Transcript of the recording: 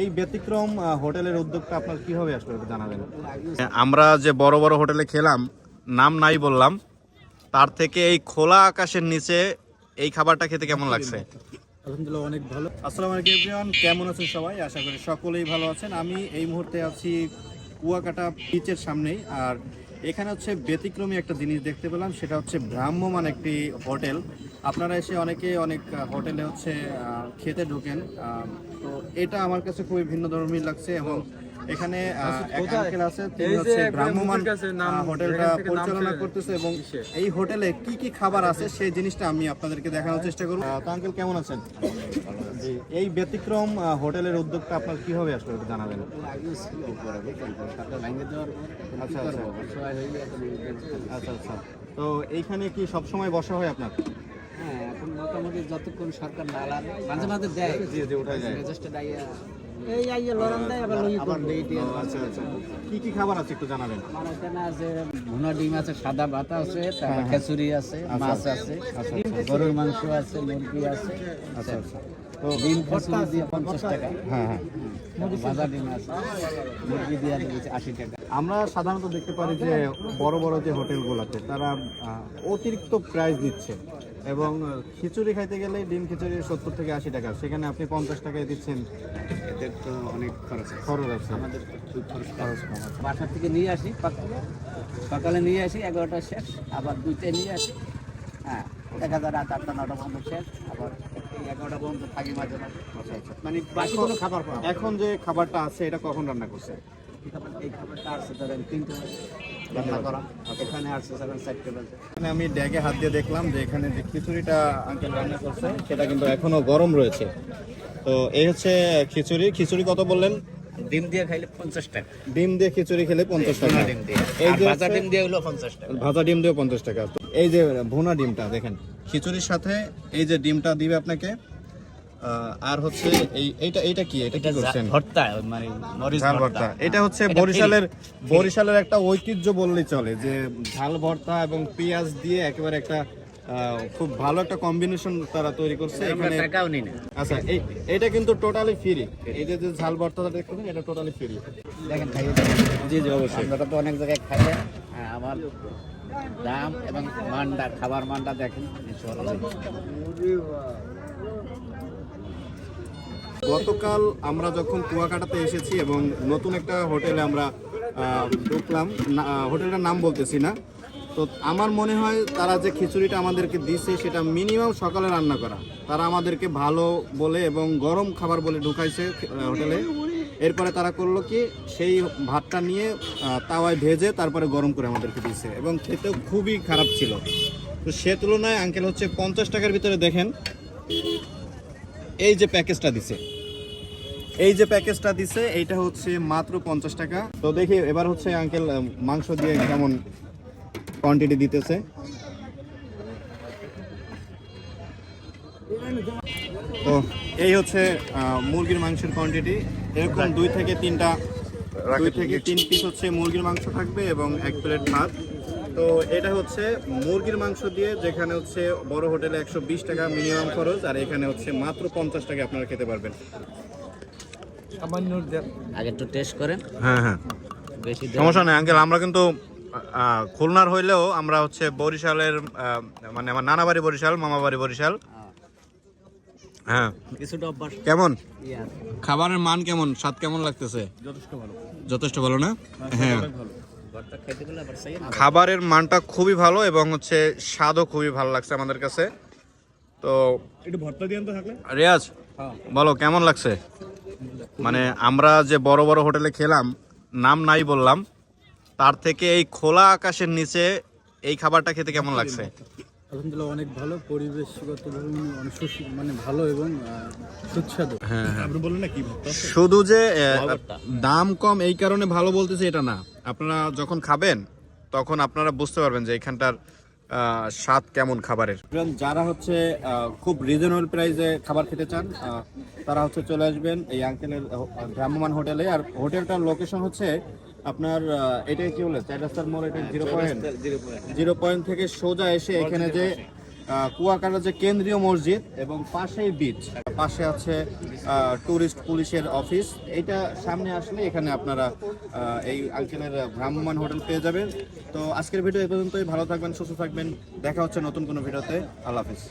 এই ব্যতিক্রম হোটেলের উদ্যোগটা আপনার কীভাবে আসলে জানাবেন? আমরা যে বড় বড় হোটেলে খেলাম নাম নাই বললাম তার থেকে এই খোলা আকাশের নিচে এই খাবারটা খেতে কেমন লাগছে? আলহামদুলিল্লাহ অনেক ভালো। আসসালামু আলাইকুম এভরিওয়ান। কেমন আছেন সবাই? আশা করি সকলেই ভালো আছেন। আমি এই মুহূর্তে আছি কুয়াকাটা বিচের সামনেই আর এখানে হচ্ছে ব্যতিক্রমী একটা জিনিস দেখতে পেলাম সেটা হচ্ছে ভ্রাম্যমান একটি হোটেল। আপনারা এসে অনেকে অনেক হোটেলে হচ্ছে খেতে ঢোকেন। তো এটা আমার কাছে খুবই ভিন্ন ধর্মী লাগছে এবং এখানে আঙ্কেল আছে তিনি হচ্ছে ভ্রাম্যমান হোটেলটা পরিচালনা করতেছে এবং এই হোটেলে কি কি খাবার আছে সেই জিনিসটা আমি আপনাদেরকে দেখানোর চেষ্টা করব। তো আঙ্কেল কেমন আছেন? জি এই ব্যতিক্রম হোটেলের উদ্যোগটা আপনার কীভাবে আসলে জানাবেন? আচ্ছা আচ্ছা। আচ্ছা আচ্ছা। তো এইখানে কি সব সময় বসা হয় আপনার? হ্যাঁ এখন মোটামুটি যতক্ষণ সরকার না লাগে মাঝে মাঝে দেয়। জি জি উঠে যায়। মেজাজটা ডাইয়া এই আইয়া লড়ান দেয় আবার লই আবার আচ্ছা আচ্ছা। কি কি খাবার আছে একটু জানাবেন? আমার এখানে আছে ভুনা ডিম আছে সাদা ভাত আছে তারপর খিচুড়ি আছে মাছ আছে গরুর মাংস আছে মুরগি আছে আচ্ছা আচ্ছা। তো ডিম খিচুড়ি দিয়ে পঞ্চাশ টাকা। হ্যাঁ হ্যাঁ। ডিম আছে মুরগি দিয়ে দিয়েছে আশি টাকা। আমরা সাধারণত দেখতে পারি যে বড় বড় যে হোটেল হোটেলগুলোতে তারা আহ, অতিরিক্ত প্রাইস দিচ্ছে। এবং খিচুড়ি খাইতে গেলে ডিম খিচুড়ি সত্তর থেকে আশি টাকা। সেখানে আপনি পঞ্চাশ টাকায় দিচ্ছেন। এদের তো অনেক খরচ খরচ আছে। আমাদের খরচ খরচ কম আছে। বাসা থেকে নিয়ে আসি সকালে। নিয়ে আসি এগারোটা শেষ। আবার দুইটায় নিয়ে আসি। হ্যাঁ দেখা যায় রাত আটটা নটা পর্যন্ত শেষ। আবার এগারোটা পর্যন্ত থাকি মাঝে মাঝে। মানে বাসি কোনো খাবার এখন যে খাবারটা আছে এটা কখন রান্না করছে এই খাবারটা আসছে ধরেন তিনটে রান্না করা। এখানে আসছে সেভেন চারটে বাজে এখানে আমি ড্যাগে হাত দিয়ে দেখলাম যে এখানে যে খিচুড়িটা আঙ্কেল রান্না করছে সেটা কিন্তু এখনও গরম রয়েছে। তো এই হচ্ছে খিচুড়ি। খিচুড়ি কত বললেন? ডিম দিয়ে খাইলে পঞ্চাশ টাকা। ডিম দিয়ে খিচুড়ি খেলে পঞ্চাশ টাকা। ডিম দিয়ে। এই যে ভাজা ডিম দিয়ে হলো পঞ্চাশ টাকা। ভাজা ডিম দিয়েও পঞ্চাশ টাকা। এই যে ভুনা ডিমটা দেখেন। খিচুড়ির সাথে এই যে ডিমটা দিবে আপনাকে। আর হচ্ছে এই এইটা এইটা কি? এটা কি করছেন? ভর্তা মানে মরিচ ভর্তা। এটা হচ্ছে বরিশালের বরিশালের একটা ঐতিহ্য বললেই চলে যে ঝাল ভর্তা এবং পেঁয়াজ দিয়ে একেবারে একটা খুব ভালো একটা কম্বিনেশন তারা তৈরি করছে এখানে। টাকাও নিই আচ্ছা এই এটা কিন্তু টোটালি ফ্রি এই যে যে ঝাল ভর্তাটা দেখতেছেন এটা টোটালি ফ্রি দেখেন খাইয়ে জি জি অবশ্যই। আপনারা তো অনেক জায়গায় খাইলেন আমার দাম এবং মানটা খাবার মানটা দেখেন। গতকাল আমরা যখন কুয়াকাটাতে এসেছি এবং নতুন একটা হোটেলে আমরা ঢুকলাম হোটেলটার নাম বলতেছি না, তো আমার মনে হয় তারা যে খিচুড়িটা আমাদেরকে দিছে সেটা মিনিমাম সকালে রান্না করা। তারা আমাদেরকে ভালো বলে এবং গরম খাবার বলে ঢুকাইছে হোটেলে। এরপরে তারা করল কি, সেই ভাতটা নিয়ে তাওয়ায় ভেজে তারপরে গরম করে আমাদেরকে দিছে এবং খেতেও খুবই খারাপ ছিল। তো সে তুলনায় আঙ্কেল হচ্ছে পঞ্চাশ টাকার ভিতরে দেখেন, এই যে প্যাকেজটা দিছে। এই যে প্যাকেজটা দিছে এইটা হচ্ছে মাত্র পঞ্চাশ টাকা। তো দেখি এবার হচ্ছে আঙ্কেল মাংস দিয়ে কেমন কোয়ান্টিটি দিতেছে। তো এই হচ্ছে মুরগির মাংসের কোয়ান্টিটি এরকম দুই থেকে তিনটা দুই থেকে তিন পিস হচ্ছে মুরগির মাংস থাকবে এবং এক প্লেট ভাত। তো এটা হচ্ছে মুরগির মাংস দিয়ে যেখানে হচ্ছে বড় হোটেলে একশো বিশ টাকা মিনিমাম খরচ আর এখানে হচ্ছে মাত্র পঞ্চাশ টাকা আপনারা খেতে পারবেন। সামান্য আগে একটু টেস্ট করেন। হ্যাঁ হ্যাঁ। বেশি সমস্যা নেই আঙ্কেল আমরা কিন্তু খুলনার হইলেও আমরা হচ্ছে বরিশালের মানে আমার নানা বাড়ি বরিশাল মামা বাড়ি বরিশাল হ্যাঁ। কিছুটা অভ্যাস। কেমন? খাবারের মান কেমন? স্বাদ কেমন লাগতেছে? যথেষ্ট ভালো। যথেষ্ট ভালো না? হ্যাঁ ভর্তা খাইতে গেলে আবার চাই না খাবারের মানটা খুবই ভালো এবং হচ্ছে স্বাদও খুবই ভালো লাগছে আমাদের কাছে। তো একটু ভর্তা দিয়ে থাকলে। রিয়াজ বলো কেমন লাগছে? মানে আমরা যে বড় বড় হোটেলে খেলাম নাম নাই বললাম তার থেকে এই খোলা আকাশের নিচে এই খাবারটা খেতে কেমন লাগছে? আলহামদুলিল্লাহ অনেক ভালো পরিবেশগত মানে ভালো এবং সুস্বাদু। হ্যাঁ আপনি বললেন না কি শুধু যে দাম কম এই কারণে ভালো বলতেছে এটা না। আপনারা যখন খাবেন তখন আপনারা বুঝতে পারবেন যে এখানটার স্বাদ কেমন খাবারের? যারা হচ্ছে খুব রিজনেবল প্রাইসে খাবার খেতে চান তারা হচ্ছে চলে আসবেন এই আঙ্কেলের ভ্রাম্যমান হোটেলে। আর হোটেলটার লোকেশন হচ্ছে আপনার এটাই কি বলে? চার রাস্তার মোড় এটা জিরো পয়েন্ট জিরো পয়েন্ট থেকে সোজা এসে এখানে যে কুয়াকাটা যে কেন্দ্রীয় মসজিদ এবং পাশেই বিচ পাশে আছে ট্যুরিস্ট পুলিশের অফিস এটা সামনে আসলে এখানে আপনারা এই আঙ্কেলের ভ্রাম্যমান হোটেল পেয়ে যাবেন। তো আজকের ভিডিও এ পর্যন্তই। ভালো থাকবেন, সুস্থ থাকবেন। দেখা হচ্ছে নতুন কোনো ভিডিওতে। আল্লাহ হাফিজ।